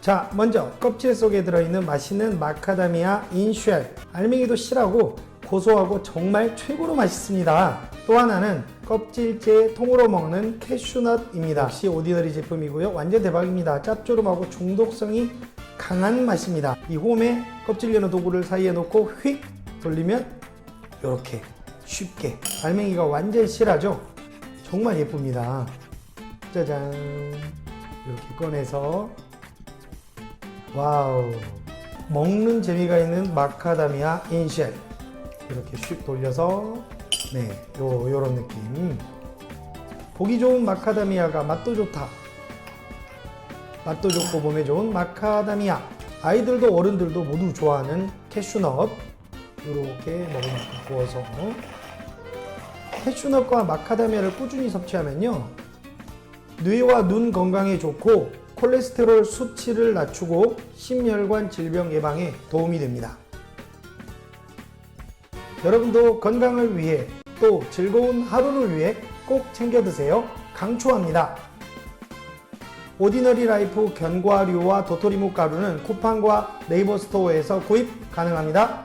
자, 먼저 껍질 속에 들어있는 맛있는 마카다미아 인쉘. 알맹이도 실하고 고소하고 정말 최고로 맛있습니다. 또 하나는 껍질째 통으로 먹는 캐슈넛입니다. 역시 오디너리 제품이고요. 완전 대박입니다. 짭조름하고 중독성이 강한 맛입니다. 이 홈에 껍질 여는 도구를 사이에 놓고 휙 돌리면 이렇게 쉽게 알맹이가 완전 실하죠? 정말 예쁩니다. 짜잔 이렇게 꺼내서 와우. 먹는 재미가 있는 마카다미아 인쉘 이렇게 슉 돌려서 네 요, 요런 느낌. 보기 좋은 마카다미아가 맛도 좋다. 맛도 좋고 몸에 좋은 마카다미아. 아이들도 어른들도 모두 좋아하는 캐슈넛. 이렇게 만큼 구워서. 캐슈넛과 마카다미아를 꾸준히 섭취하면요. 뇌와 눈 건강에 좋고 콜레스테롤 수치를 낮추고 심혈관 질병 예방에 도움이 됩니다. 여러분도 건강을 위해 또 즐거운 하루를 위해 꼭 챙겨 드세요. 강추합니다. 오디너리 라이프 견과류와 도토리묵 가루는 쿠팡과 네이버 스토어에서 구입 가능합니다.